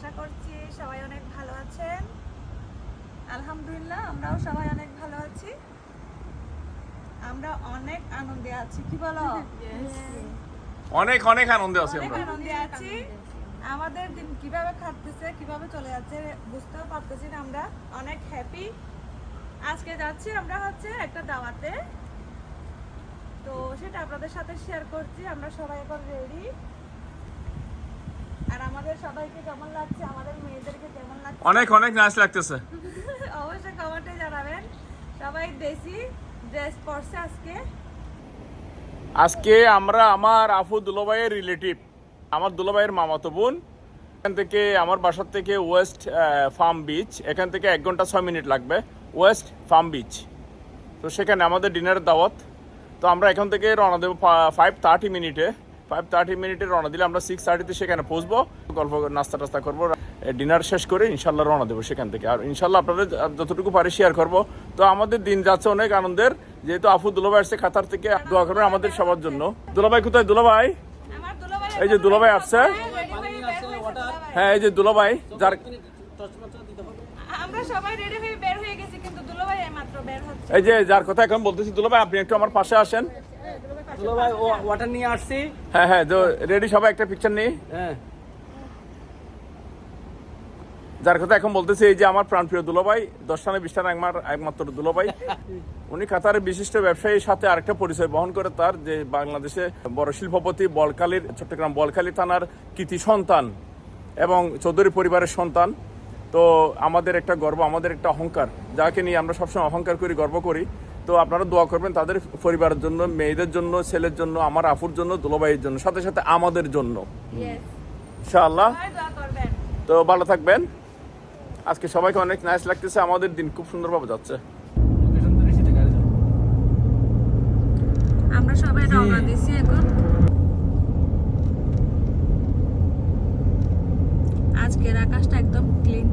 আশা করছি সবাই অনেক ভালো আছেন। আলহামদুলিল্লাহ আমরাও সবাই অনেক ভালো আছি। আমরা অনেক আনন্দে আছি কি বলো? অনেক অনেক আনন্দে আছি আমরা। আনন্দে আছি। আমাদের দিন কীভাবে কাটতেছে কীভাবে চলে যাচ্ছে বুঝতেও পারতেছি না আমরা। অনেক হ্যাপি আজকে যাচ্ছি আমরা হচ্ছে একটা দাওয়াতে। তো সেটা আপনাদের সাথে শেয়ার করছি আমরা সবাই এখন রেডি আর আমাদের সবাইকে কেমন লাগছে? আমাদের মেয়েদেরকে কেমন লাগছে? অনেক অনেক নাচ লাগতেছে। অবশ্যই কমেন্টে জানাবেন। সবাই দেশি ড্রেস পরছে আজকে। আজকে আমরা আমার আফু দুলোভাইয়ের রিলেটিভ আমার দুলোভাইয়ের মামাতো বোন। এখান থেকে আমার বাসার থেকে ওয়েস্ট ফার্ম বিচ এখান থেকে এক ঘণ্টা ছয় মিনিট লাগবে। ওয়েস্ট ফার্ম বিচ তো সেখানে আমাদের ডিনারের দাওয়াত। তো আমরা এখান থেকে রওনা দেবো ফাইভ থার্টি মিনিটে। ফাইভ থার্টি মিনিটে রওনা দিলে আমরা সিক্স থার্টিতে সেখানে পৌঁছবো। গল্প নাস্তা টাস্তা করব। ডিনার শেষ করে ইনশাল্লাহ রওনা দেবো সেখান থেকে। আর ইনশাল্লাহ আপনাদের যতটুকু পারি শেয়ার করব। তো আমাদের দিন যাচ্ছে অনেক আনন্দের। যেহেতু আফু দুলাভাই আসছে কাতার থেকে দোয়া করবেন আমাদের সবার জন্য। দুলাভাই কোথায় দুলাভাই? এই যে দুলাভাই আসছে। হয়ে এই যে দুলাভাই যার এই যে যার কথা এখন বলতেছি দুলাভাই আপনি একটু আমার পাশে আসেন। ভাই ওয়াটার নিয়ে আসছি। হ্যাঁ হ্যাঁ রেডি সবাই একটা পিকচার নিই হ্যাঁ। যার কথা এখন বলতেছি এই যে আমার প্রাণপ্রিয় দুলোভাই দশটানে বিশটানে একমার একমাত্র দুলোভাই উনি কাতারের বিশিষ্ট ব্যবসায়ীর সাথে আরেকটা পরিচয় বহন করে তার যে বাংলাদেশে বড় শিল্পপতি বলকালীর চট্টগ্রাম বলকালী থানার কৃতি সন্তান এবং চৌধুরী পরিবারের সন্তান। তো আমাদের একটা গর্ব আমাদের একটা অহংকার যাকে নিয়ে আমরা সবসময় অহংকার করি গর্ব করি। তো আপনারা দোয়া করবেন তাদের পরিবারের জন্য মেয়েদের জন্য ছেলের জন্য আমার আফুর জন্য দুলোভাইয়ের জন্য সাথে সাথে আমাদের জন্য। ইনশাআল্লাহ। তো ভালো থাকবেন। আজকে সবাইকে অনেক নাইস লাগতেছে আমাদের দিন খুব সুন্দরভাবে যাচ্ছে। আমরা সবাই রওনা দিছি এখন। আজকের আকাশটা একদম ক্লিন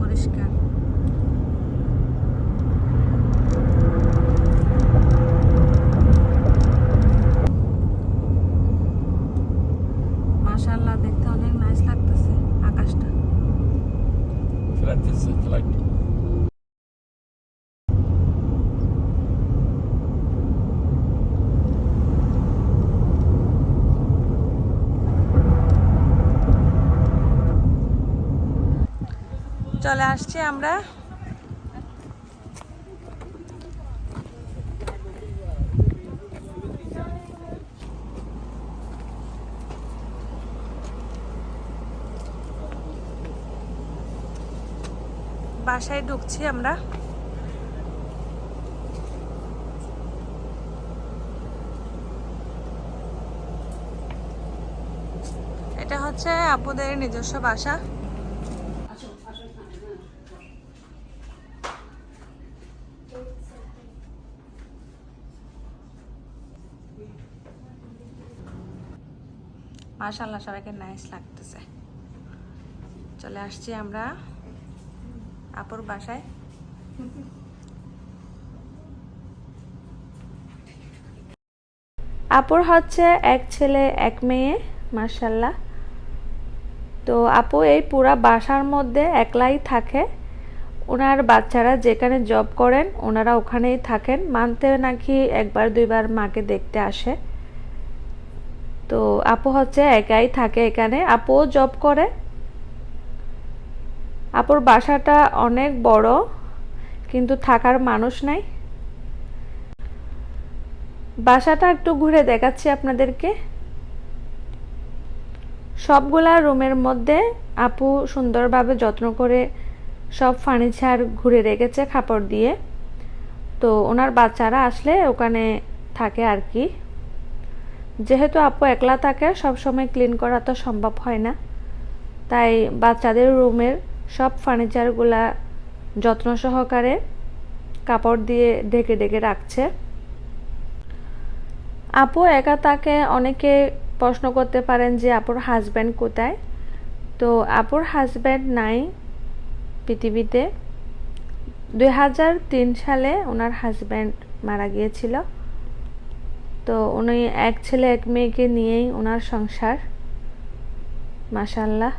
পরিষ্কার মাশাআল্লাহ দেখতে অনেক নাইস লাগতেছে আকাশটা ফ্লাইট দিচ্ছে ফ্লাইট চলে আসছি আমরা। বাসায় ঢুকছি আমরা। এটা হচ্ছে আপুদের নিজস্ব বাসা। মাশাল্লাহ সবাইকে নাইস লাগতেছে। চলে আসছি আমরা আপুর বাসায়। আপুর হচ্ছে এক ছেলে, এক মেয়ে মার্শাল্লাহ তো আপু এই পুরা বাসার মধ্যে একলাই থাকে। ওনার বাচ্চারা যেখানে জব করেন ওনারা ওখানেই থাকেন। মানতে নাকি একবার, দুইবার মাকে দেখতে আসে। তো আপু হচ্ছে একাই থাকে এখানে। আপুও জব করে। আপুর বাসাটা অনেক বড়, কিন্তু থাকার মানুষ নাই। বাসাটা একটু ঘুরে দেখাচ্ছি আপনাদেরকে। সবগুলা রুমের মধ্যে আপু সুন্দরভাবে যত্ন করে সব ফার্নিচার ঘুরে রেখেছে খাপড় দিয়ে। তো ওনার বাচ্চারা আসলে ওখানে থাকে আর কি। যেহেতু আপু একলা থাকে সব সময় ক্লিন করা তো সম্ভব হয় না। তাই বাচ্চাদের রুমের সব ফার্নিচারগুলা যত্ন সহকারে কাপড় দিয়ে ঢেকে ঢেকে রাখছে। আপু একা তাকে অনেকে প্রশ্ন করতে পারেন যে আপুর হাজব্যান্ড কোথায়? তো আপুর হাজব্যান্ড নাই পৃথিবীতে। দুই হাজার তিন সালে ওনার হাজব্যান্ড মারা গিয়েছিল। তো উনি এক ছেলে এক মেয়েকে নিয়েই ওনার সংসার। মাসাল্লাহ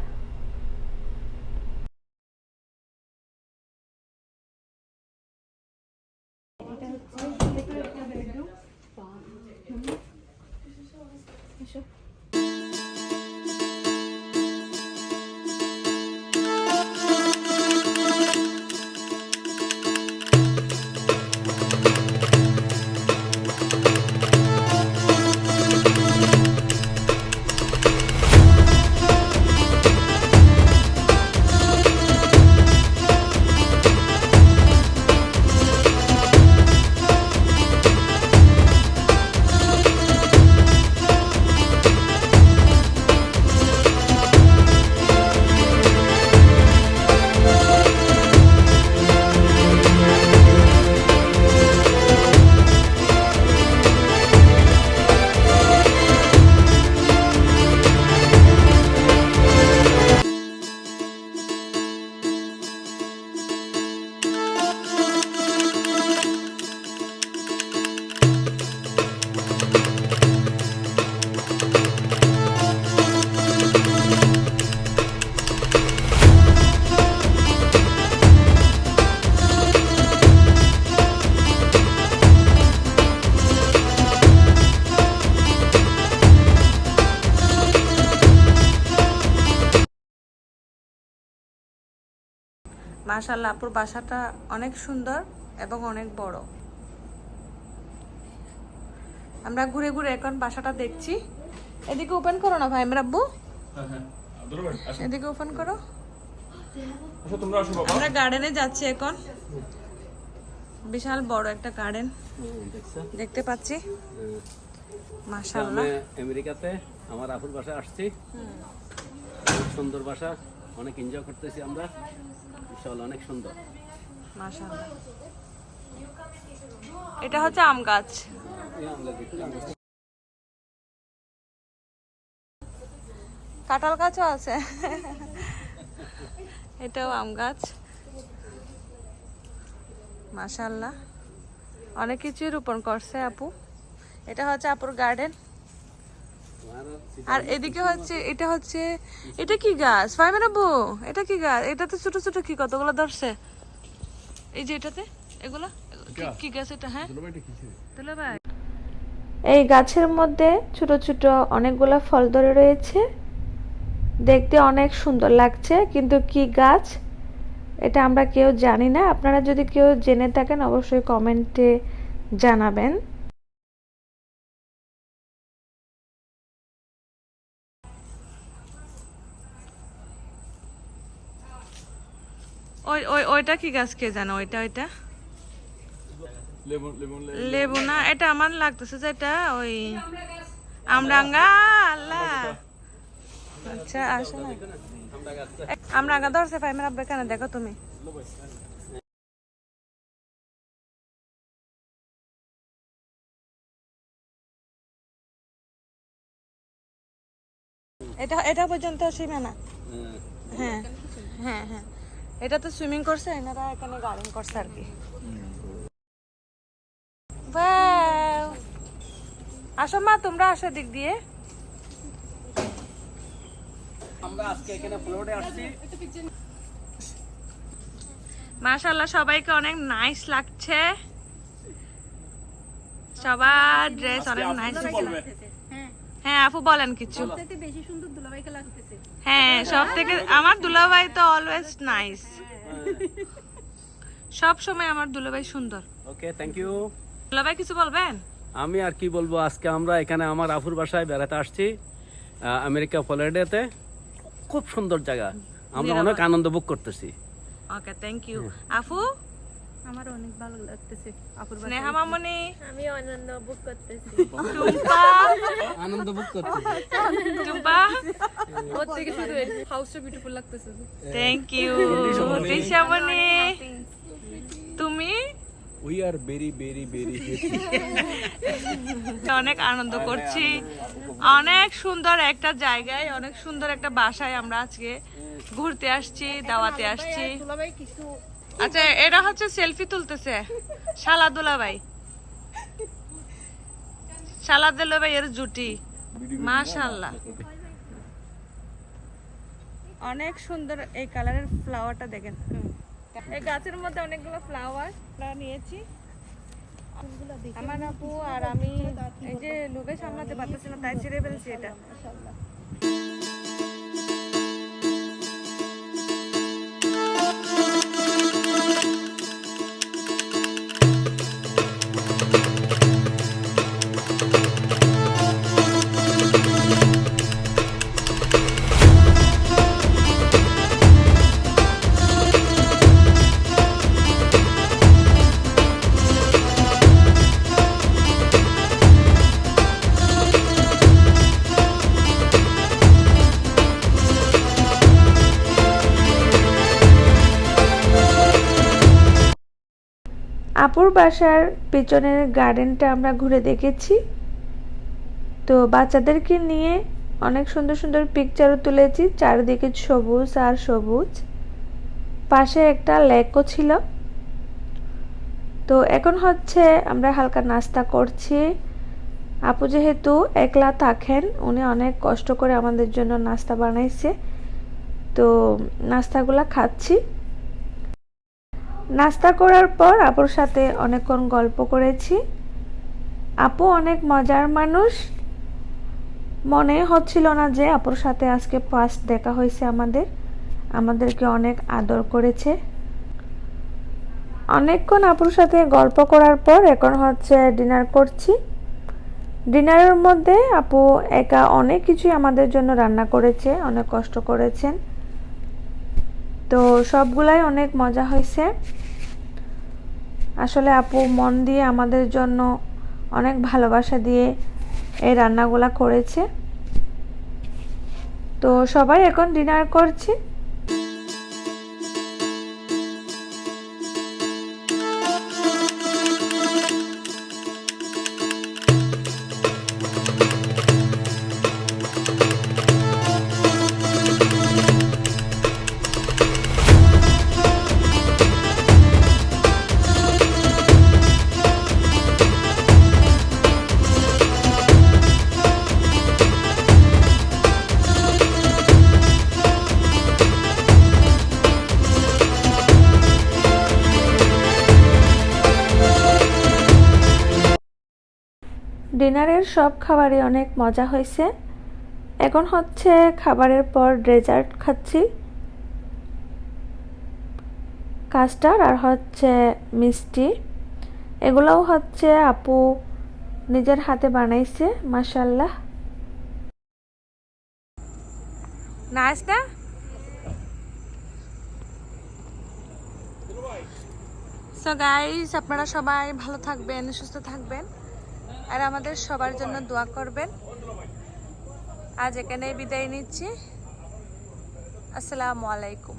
মাশাল্লাহ আপুর বাসাটা অনেক সুন্দর এবং অনেক বড়। আমরা ঘুরে ঘুরে এখন বাসাটা দেখছি। এদিকে ওপেন করো না ভাই রাব্বু দুলাভাই এদিকে ওপেন করো। বাবা। আমরা গার্ডেনে যাচ্ছি এখন। বিশাল বড় একটা গার্ডেন দেখতে পাচ্ছি। মাশাল্লাহ আমেরিকাতে আমার আপুর বাসায় আসছি। সুন্দর বাসা। অনেক এনজয় করতেছি আমরা। ইনশাআল্লাহ অনেক সুন্দর। এটা হচ্ছে আম গাছ। কাঁঠাল গাছও আছে। এটাও আম গাছ। মাশাল্লাহ অনেক কিছুই রোপণ করছে আপু। এটা হচ্ছে আপুর গার্ডেন আর এদিকে হচ্ছে এটা হচ্ছে এটা কি গাছ? ফাইমেন আব্বু এটা কি গাছ? এটাতে ছোট ছোট কি কতগুলো ধরছে? এই যে এটাতে এগুলা? কি- কি গাছ এটা হ্যাঁ? তুলে ভাই এই গাছের মধ্যে ছোট ছোট অনেকগুলা ফল ধরে রয়েছে। দেখতে অনেক সুন্দর লাগছে কিন্তু কি গাছ? এটা আমরা কেউ জানি না। আপনারা যদি কেউ জেনে থাকেন অবশ্যই কমেন্টে জানাবেন। ওই ওই ওইটা কি গাছ কে জানো? ওইটা ওইটা? লেবু না এটা আমার লাগতেছে যে এটা ওই আমরাঙ্গা আল্লাহ। আচ্ছা আসো না। আমরাঙ্গা ধরছে ফাইমের আব্বা কেন দেখো তুমি। এটা এটা পর্যন্ত সীমানা হ্যাঁ হ্যাঁ হ্যাঁ। এটা তো সুইমিং করছে এনারা এখানে গার্ডেন করছে আর কি। আসো মা তোমরা আসো দিক দিয়ে। আমরা আজকে এখানে ফ্লোরে আসছি। মাশাল্লাহ সবাইকে অনেক নাইস লাগছে। সবার ড্রেস অনেক নাইস বলবে? হ্যাঁ আপু বলেন কিছু। বেশি সুন্দর দুলাভাইকে লাগতেছে। হ্যাঁ সব থেকে আমার দুলাভাই তো অলওয়েজ নাইস সব সময় আমার দুলাভাই সুন্দর। ওকে থ্যাংক ইউ দুলাভাই কিছু বলবেন? আমি আর কি বলব আজকে আমরা এখানে আমার আফুর বাসায় বেড়াতে আসছি আহ, আমেরিকা ফ্লোরিডাতে। খুব সুন্দর জায়গা। আমরা অনেক আনন্দ ভোগ করতেছি। ওকে থ্যাংক ইউ আফু আমার অনেক ভালো লাগতেছে স্নেহা মামনি। আমি আনন্দ বুক করতেছি। টুম্পা। আনন্দ ভোগ করতেছি। টুম্পা। ওর থেকে শুরু হাউসটা বিউটিফুল লাগতেছে। থ্যাংক ইউ দিশামণি তুমি? We are very very very অনেক আনন্দ করছি। অনেক সুন্দর একটা জায়গায় অনেক সুন্দর একটা বাসায় আমরা আজকে ঘুরতে আসছি দাওয়াতে আসছি। কিছু আচ্ছা এরা হচ্ছে সেলফি তুলতেছে। শালা দুলাভাই। শালা দুলাভাই এর জুটি। মাশাল্লাহ অনেক সুন্দর এই কালারের ফ্লাওয়ারটা দেখেন। এই গাছের মধ্যে অনেকগুলো ফ্লাওয়ার নিয়েছি। আমার আপু আর আমি এই যে লোকে সামলাতে পারতেছি তাই ছেড়ে ফেলছি এটা। আপুর বাসার পেছনের গার্ডেনটা আমরা ঘুরে দেখেছি। তো বাচ্চাদেরকে নিয়ে অনেক সুন্দর সুন্দর পিকচারও তুলেছি, চারিদিকে সবুজ আর সবুজ। পাশে একটা লেকও ছিল। তো এখন হচ্ছে আমরা হালকা নাস্তা করছি। আপু যেহেতু একলা থাকেন, উনি অনেক কষ্ট করে আমাদের জন্য নাস্তা বানাইছে। তো নাস্তাগুলা খাচ্ছি। নাস্তা করার পর আপুর সাথে অনেকক্ষণ গল্প করেছি। আপু অনেক মজার মানুষ। মনে হচ্ছিল না যে আপুর সাথে আজকে ফার্স্ট দেখা হয়েছে আমাদের। আমাদেরকে অনেক আদর করেছে। অনেকক্ষণ আপুর সাথে গল্প করার পর এখন হচ্ছে ডিনার করছি। ডিনারের মধ্যে আপু একা অনেক কিছুই আমাদের জন্য রান্না করেছে, অনেক কষ্ট করেছেন। তো সবগুলাই অনেক মজা হয়েছে। আসলে আপু, মন দিয়ে আমাদের জন্য অনেক ভালোবাসা দিয়ে এই রান্নাগুলা করেছে। তো সবাই এখন ডিনার করছি। ডিনারের সব খাবারই অনেক মজা হয়েছে। এখন হচ্ছে খাবারের পর ডেজার্ট খাচ্ছি। কাস্টার্ড আর হচ্ছে মিষ্টি। এগুলোও হচ্ছে আপু নিজের হাতে বানাইছে মাসাল্লাহ নাইস না সো গাইস আপনারা সবাই ভালো থাকবেন, সুস্থ থাকবেন। আর আমাদের সবার জন্য দোয়া করবেন। আজ এখানে বিদায় নিচ্ছি। আসসালামু আলাইকুম।